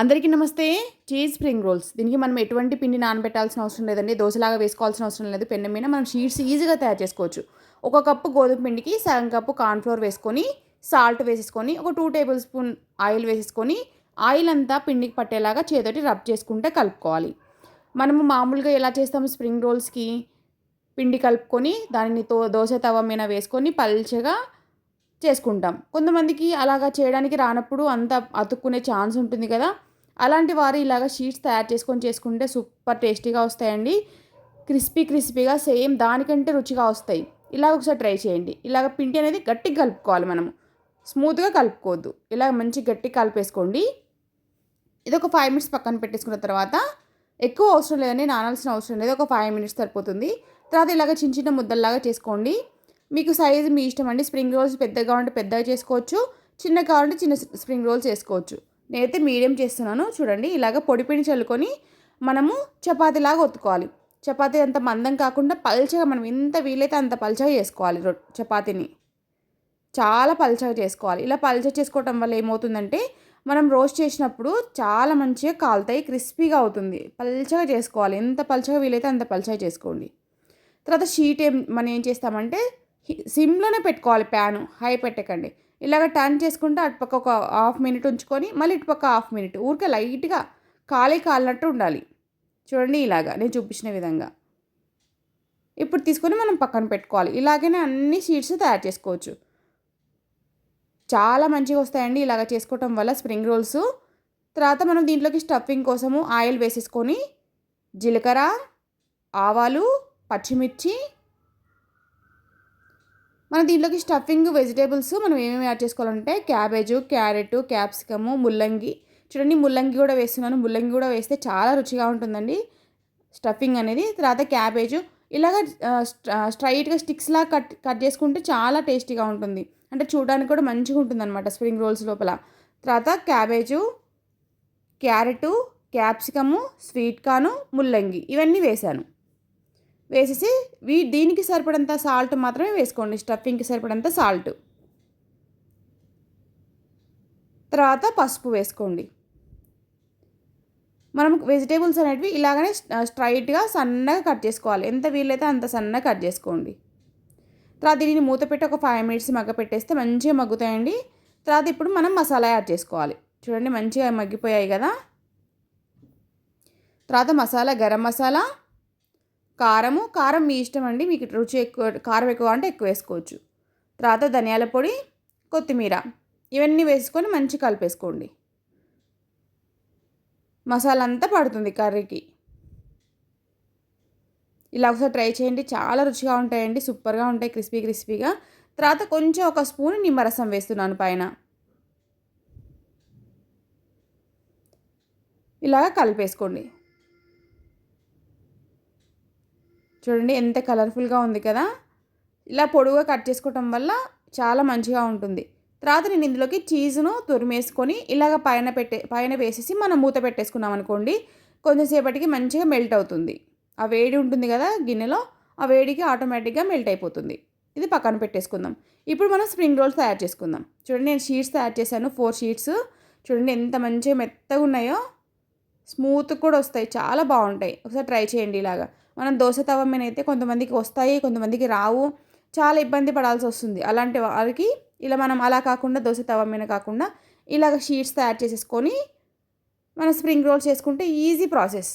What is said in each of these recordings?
అందరికీ నమస్తే. Cheese spring roles దీనికి మనం ఎటువంటి పిండి నానబెట్టాల్సిన అవసరం లేదండి. దోశలాగా వేసుకోవాల్సిన అవసరం లేదు. పెన్ను మీద మనం షీట్స్ ఈజీగా తయారు చేసుకోవచ్చు. ఒక కప్పు గోధుమ పిండికి సగం కప్పు కార్న్ఫ్లోర్ వేసుకొని సాల్ట్ వేసేసుకొని ఒక టూ టేబుల్ స్పూన్ ఆయిల్ వేసేసుకొని ఆయిల్ అంతా పిండికి పట్టేలాగా చేతోటి రబ్ చేసుకుంటే కలుపుకోవాలి. మనము మామూలుగా ఎలా చేస్తాము స్ప్రింగ్ రోల్స్కి పిండి కలుపుకొని దానిని తో దోశ తవ మీద వేసుకొని పల్చగా చేసుకుంటాం. కొంతమందికి అలాగా చేయడానికి రానప్పుడు అంత అతుక్కునే ఛాన్స్ ఉంటుంది కదా. అలాంటి వారు ఇలాగ షీట్స్ తయారు చేసుకొని చేసుకుంటే సూపర్ టేస్టీగా వస్తాయండి. క్రిస్పీ క్రిస్పీగా సేమ్ దానికంటే రుచిగా వస్తాయి. ఇలాగ ఒకసారి ట్రై చేయండి. ఇలాగ పిండి అనేది గట్టిగా కలుపుకోవాలి మనము స్మూత్గా కలుపుకోవద్దు. ఇలాగ మంచి గట్టి కలిపేసుకోండి. ఇది ఒక ఫైవ్ మినిట్స్ పక్కన పెట్టేసుకున్న తర్వాత ఎక్కువ అవసరం లేదని నానాల్సిన అవసరం లేదు. ఒక ఫైవ్ మినిట్స్ సరిపోతుంది. తర్వాత ఇలాగ చిన్న చిన్న ముద్దల్లాగా చేసుకోండి. మీకు సైజు మీ ఇష్టం అండి. స్ప్రింగ్ రోల్స్ పెద్దగా ఉంటే పెద్దగా చేసుకోవచ్చు. చిన్న కావాలంటే చిన్న స్ప్రింగ్ రోల్స్ చేసుకోవచ్చు. నేనైతే మీడియం చేస్తున్నాను. చూడండి ఇలాగ పొడిపిండి చల్లుకొని మనము చపాతీలాగా ఒత్తుకోవాలి. చపాతీ అంత మందం కాకుండా పల్చగా మనం ఎంత వీలైతే అంత పల్చగా చేసుకోవాలి. చపాతీని. చాలా పల్చగా చేసుకోవాలి. ఇలా పల్చగా చేసుకోవటం వల్ల ఏమవుతుందంటే మనం రోస్ట్ చేసినప్పుడు చాలా మంచిగా కాలుతాయి క్రిస్పీగా అవుతుంది. పల్చగా చేసుకోవాలి. ఎంత పల్చగా వీలైతే అంత పల్చగా చేసుకోండి. తర్వాత షీట్ ఏం మనం ఏం చేస్తామంటే సిమ్లోనే పెట్టుకోవాలి ప్యాను. హై పెట్టకండి. ఇలాగ టర్న్ చేసుకుంటే అటుపక్క ఒక హాఫ్ మినిట్ ఉంచుకొని మళ్ళీ ఇటుపక్క హాఫ్ మినిట్. ఊరికే లైట్గా కాలే కాలినట్టు ఉండాలి. చూడండి ఇలాగా నేను చూపించిన విధంగా. ఇప్పుడు తీసుకొని మనం పక్కన పెట్టుకోవాలి. ఇలాగనే అన్ని షీట్స్ తయారు చేసుకోవచ్చు. చాలా మంచిగా వస్తాయండి ఇలాగ చేసుకోవటం వల్ల స్ప్రింగ్ రోల్స్. తర్వాత మనం దీంట్లోకి స్టఫింగ్ కోసము ఆయిల్ వేసేసుకొని జీలకర్ర ఆవాలు పచ్చిమిర్చి మన దీంట్లోకి స్టఫింగ్ వెజిటేబుల్స్ మనం ఏమేమి యాడ్ చేసుకోవాలంటే క్యాబేజు క్యారెట్ క్యాప్సికము ముల్లంగి. చూడండి ముల్లంగి కూడా వేస్తున్నాను. ముల్లంగి కూడా వేస్తే చాలా రుచిగా ఉంటుందండి. స్టఫింగ్ అనేది. తర్వాత క్యాబేజు. ఇలాగ స్ట్రైట్గా స్టిక్స్లా కట్ కట్ చేసుకుంటే చాలా టేస్టీగా ఉంటుంది. అంటే చూడడానికి కూడా మంచిగా ఉంటుంది అనమాట స్ప్రింగ్ రోల్స్ లోపల. తర్వాత cabbage carrot capsicum sweet corn ముల్లంగి. ఇవన్నీ వేశాను. వేసేసి వీ దీనికి సరిపడంత సాల్ట్ మాత్రమే వేసుకోండి. స్టఫింగ్కి సరిపడంత సాల్ట్. తర్వాత పసుపు వేసుకోండి. మనం వెజిటేబుల్స్ అనేటివి ఇలాగనే స్ట్రైట్గా సన్నగా కట్ చేసుకోవాలి. ఎంత వీలైతే అంత సన్నగా కట్ చేసుకోండి. తర్వాత దీనిని మూత పెట్టి ఒక ఫైవ్ మినిట్స్ మగ్గ పెట్టేస్తే మంచిగా మగ్గుతాయండి. తర్వాత ఇప్పుడు మనం మసాలా యాడ్ చేసుకోవాలి. చూడండి మంచిగా మగ్గిపోయాయి కదా. తర్వాత మసాలా గరం మసాలా కారము కారం మీ ఇష్టం అండి మీకు రుచి ఎక్కువ కారం ఎక్కువ అంటే ఎక్కువ వేసుకోవచ్చు. తర్వాత ధనియాల పొడి కొత్తిమీర ఇవన్నీ వేసుకొని మంచి కలిపేసుకోండి. మసాలా అంతా పడుతుంది కర్రీకి. ఇలా ఒకసారి ట్రై చేయండి చాలా రుచిగా ఉంటాయండి సూపర్గా ఉంటాయి క్రిస్పీ క్రిస్పీగా. తర్వాత కొంచెం ఒక స్పూన్ నిమ్మరసం వేస్తున్నాను పైన. ఇలాగ కలిపేసుకోండి. చూడండి ఎంత కలర్ఫుల్గా ఉంది కదా. ఇలా పొడుగా కట్ చేసుకోవటం వల్ల చాలా మంచిగా ఉంటుంది. తర్వాత నేను ఇందులోకి చీజ్ను తురిమేసుకొని ఇలాగ పైన పెట్టే పైన వేసేసి మనం మూత పెట్టేసుకున్నాం అనుకోండి కొంచెంసేపటికి మంచిగా మెల్ట్ అవుతుంది. ఆ వేడి ఉంటుంది కదా గిన్నెలో ఆ వేడికి ఆటోమేటిక్గా మెల్ట్ అయిపోతుంది. ఇది పక్కన పెట్టేసుకుందాం. ఇప్పుడు మనం స్ప్రింగ్ రోల్స్ తయారు చేసుకుందాం. చూడండి నేను షీట్స్ తయారు చేశాను ఫోర్ షీట్స్ చూడండి ఎంత మంచిగా మెత్తగా ఉన్నాయో. స్మూత్ కూడా వస్తాయి. చాలా బాగుంటాయి. ఒకసారి ట్రై చేయండి ఇలాగా. మనం దోశ తవ మీద అయితే కొంతమందికి వస్తాయి కొంతమందికి రావు. చాలా ఇబ్బంది పడాల్సి వస్తుంది. అలాంటి వారికి ఇలా మనం అలా కాకుండా దోశ తవ మీద కాకుండా ఇలాగ షీట్స్ తయారు చేసేసుకొని మనం స్ప్రింగ్ రోల్ చేసుకుంటే ఈజీ ప్రాసెస్.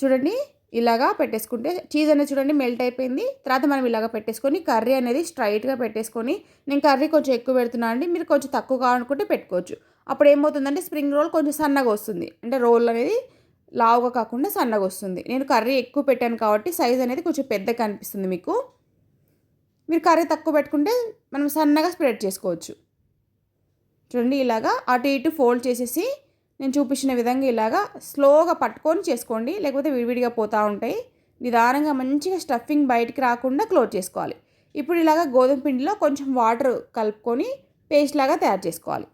చూడండి ఇలాగా పెట్టేసుకుంటే చీజ్ అనేది చూడండి మెల్ట్ అయిపోయింది. తర్వాత మనం ఇలాగ పెట్టేసుకొని కర్రీ అనేది స్ట్రైట్గా పెట్టేసుకొని నేను కర్రీ కొంచెం ఎక్కువ పెడుతున్నాను అండి మీరు కొంచెం తక్కువ కావాలనుకుంటే పెట్టుకోవచ్చు. అప్పుడు ఏమవుతుందంటే స్ప్రింగ్ రోల్ కొంచెం సన్నగా వస్తుంది. అంటే రోల్ అనేది లావుగా కాకుండా సన్నగా వస్తుంది. నేను కర్రీ ఎక్కువ పెట్టాను కాబట్టి సైజ్ అనేది కొంచెం పెద్దగా కనిపిస్తుంది మీకు. మీరు కర్రీ తక్కువ పెట్టుకుంటే మనం సన్నగా స్ప్రెడ్ చేసుకోవచ్చు. చూడండి ఇలాగా అటు ఇటు ఫోల్డ్ చేసేసి నేను చూపించిన విధంగా ఇలాగా స్లోగా పట్టుకొని చేసుకోండి. లేకపోతే విడివిడిగా పోతూ ఉంటాయి. నిదానంగా మంచిగా స్టఫింగ్ బయటికి రాకుండా క్లోజ్ చేసుకోవాలి. ఇప్పుడు ఇలాగా గోధుమ పిండిలో కొంచెం వాటర్ కలుపుకొని పేస్ట్ లాగా తయారు చేసుకోవాలి.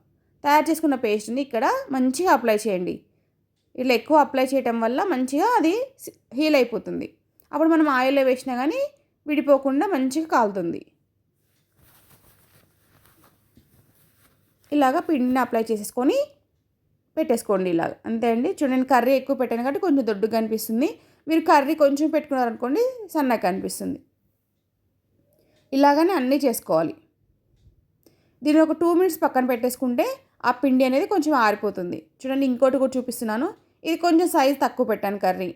తయారు చేసుకున్న పేస్ట్ని ఇక్కడ మంచిగా అప్లై చేయండి. ఇట్లా ఎక్కువ అప్లై చేయటం వల్ల మంచిగా అది హీల్ అయిపోతుంది. అప్పుడు మనం ఆయిల్లో వేసినా కానీ విడిపోకుండా మంచిగా కాలుతుంది. ఇలాగ పిండిని అప్లై చేసేసుకొని పెట్టేసుకోండి ఇలాగ అంతే అండి. చూడండి కర్రీ ఎక్కువ పెట్టాను కాబట్టి కొంచెం దొడ్డుగా అనిపిస్తుంది. మీరు కర్రీ కొంచెం పెట్టుకున్నారనుకోండి సన్నగా అనిపిస్తుంది. ఇలాగనే అన్నీ చేసుకోవాలి. దీన్ని ఒక టూ మినిట్స్ పక్కన పెట్టేసుకుంటే ఆ పిండి అనేది కొంచెం ఆరిపోతుంది. చూడండి ఇంకోటి కూడా చూపిస్తున్నాను. ఇది కొంచెం సైజ్ తక్కువ పెట్టాను కర్రీ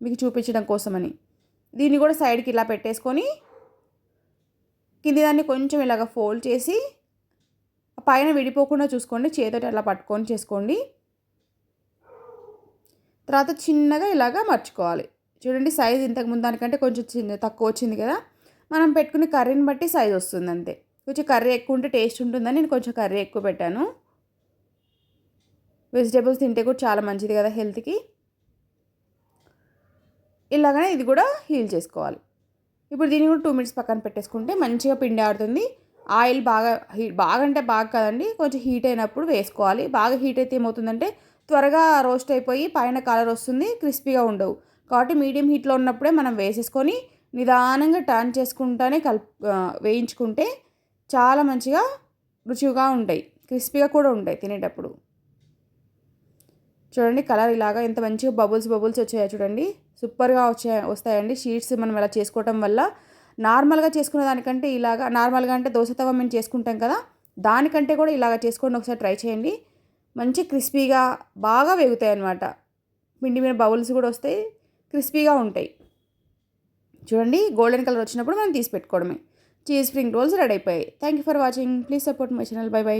మీకు చూపించడం కోసమని. దీన్ని కూడా సైడ్కి ఇలా పెట్టేసుకొని కింది దాన్ని కొంచెం ఇలాగ ఫోల్డ్ చేసి పైన విడిపోకుండా చూసుకోండి చేతోటి అలా పట్టుకొని చేసుకోండి. తర్వాత చిన్నగా ఇలాగా మర్చుకోవాలి. చూడండి సైజ్ ఇంతకుముందు దానికంటే కొంచెం చిన్న తక్కువ వచ్చింది కదా. మనం పెట్టుకునే కర్రీని బట్టి సైజ్ వస్తుంది అంతే. కొంచెం కర్రీ ఎక్కువ ఉంటే టేస్ట్ ఉంటుందని నేను కొంచెం కర్రీ ఎక్కువ పెట్టాను. వెజిటేబుల్స్ తింటే కూడా చాలా మంచిది కదా హెల్త్కి. ఇలాగనే ఇది కూడా హీల్ చేసుకోవాలి. ఇప్పుడు దీన్ని కూడా టూ మినిట్స్ పక్కన పెట్టేసుకుంటే మంచిగా పిండి ఆడుతుంది. ఆయిల్ బాగా హీ బాగా అంటే బాగా కదండి కొంచెం హీట్ అయినప్పుడు వేసుకోవాలి. బాగా హీట్ అయితే ఏమవుతుందంటే త్వరగా రోస్ట్ అయిపోయి పైన కలర్ వస్తుంది క్రిస్పీగా ఉండవు. కాబట్టి మీడియం హీట్లో ఉన్నప్పుడే మనం వేసేసుకొని నిదానంగా టర్న్ చేసుకుంటానే కల్ వేయించుకుంటే చాలా మంచిగా రుచిగా ఉంటాయి. క్రిస్పీగా కూడా ఉంటాయి తినేటప్పుడు. చూడండి కలర్ ఇలాగా ఎంత మంచిగా బబుల్స్ బబుల్స్ వచ్చాయో చూడండి. సూపర్గా వచ్చాయి వస్తాయండి. షీట్స్ మనం ఇలా చేసుకోవటం వల్ల నార్మల్గా చేసుకునే దానికంటే ఇలాగా నార్మల్గా అంటే దోశ తవ మేము చేసుకుంటాం కదా దానికంటే కూడా ఇలాగ చేసుకోండి. ఒకసారి ట్రై చేయండి. మంచి క్రిస్పీగా బాగా వేగుతాయి అన్నమాట పిండి మీద బబుల్స్ కూడా వస్తాయి క్రిస్పీగా ఉంటాయి. చూడండి గోల్డెన్ కలర్ వచ్చినప్పుడు మనం తీసి పెట్టుకోవడమే. చీజ్ స్ప్రింగ్ రోల్స్ రెడీ అయిపోయాయి. Thank you for watching please support my channel bye bye